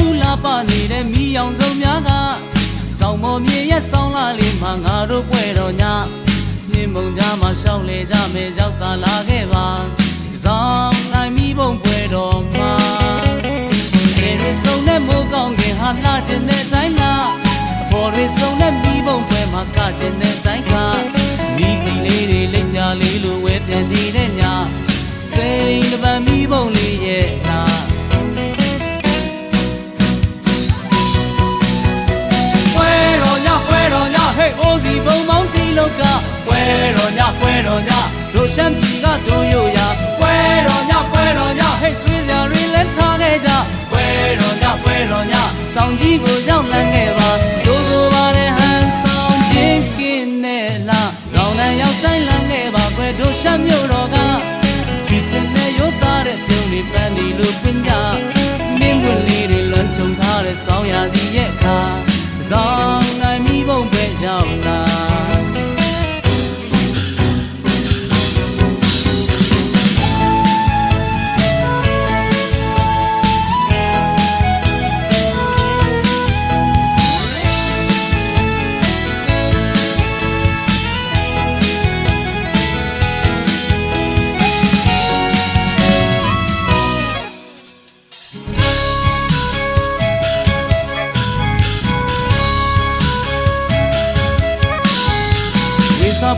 စာပွင့်ပူလာပါနေတဲ့မိအောင်စုံများကတောင်ပေါ်မြေရဲ့ဆောင်းလာလေးမှာငါတို့ပွဲတော်ညမြင်းမုံကြားမှာရှောင်းလေကြမယ်ရောက်တာလာခဲ့ပါဇောင်းနိုင်မိဘုံပွဲတော်မှာခြေရစုံနဲ့မိုးကောင်းခင်ဟာလာခြင်းတဲ့တိုင်းလားအဖော်ရစုံနဲ့မိဘုံပွဲမှာကခြင်းတဲ့တိုင်းကမိကြီးလေးတွေလက်ညာလေးလိုဝဲပြန်နေတဲ့ညစိန်တပံမိဘုံလေးရဲ့နာ ဟေးအိုးစီဘုံမောင်းတီလောကပွဲတော်ညပွဲတော်ညတို့ရှမ်းပြည်ကတို့ရိုရပွဲတော်ညပွဲတော်ညဟေးဆွေးစရာတွေလည်းထားခဲ့ကြပွဲတော်ညပွဲတော်ညတောင်ကြီးကိုရောက်လန်းခဲ့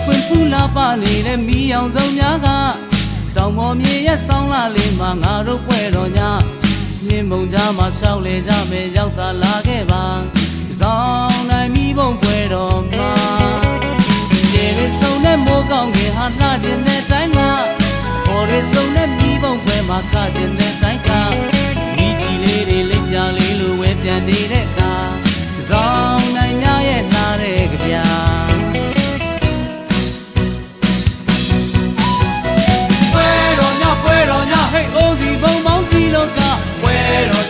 ပွင့်ပူလာပါနေတဲ့မိအောင်စုံများကတောင်ပေါ်မြေရဲ့ဆောင်းလာလေးမှာငါတို့ပွဲတော်ညမြင်းမုံကြားမှာရှောက်လေကြမယ်ရောက်တာလာခဲ့ပါဇောင်းနိုင်မိဘုံပွဲတော်မှာခြေရစုံနဲ့မိုးကောင်းခင်ဟာလှခြင်းတဲ့တိုင်းမှာပေါ်ရစုံနဲ့မိဘုံပွဲမှာကခြင်း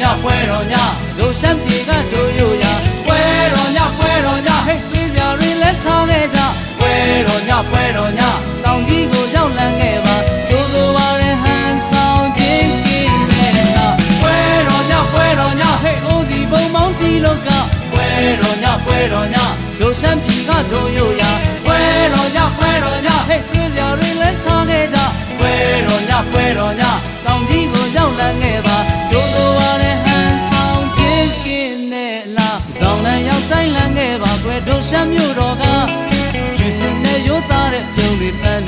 ညပွဲတော်ညတို့ရှမ်းပြေကတို့ရိုရပွဲတော်ညပွဲတော်ညဟေးဆွေးစရာတွေလည်းထားခဲ့ကြပွဲတော်ညပွဲတော်ညတောင်ကြီးကိုရောက်လန်းခဲ့ပါကျိုးဆိုပါရဲ့ဟန်ဆောင်ခြင်းကင်းမဲ့လာပွဲတော်ညပွဲတော်ညဟေးအိုးစီဘုံမောင်းတီလောကပွဲတော်ညပွဲတော်ညတို့ရှမ်းပြေကတို့ရို တိုင်းလန်းခဲ့ပါကွယ်တို့ရှမ်းမြို့တော်ကဖြူစင်နဲ့ရိုးသားတဲ့ပြုံးတွေပန်း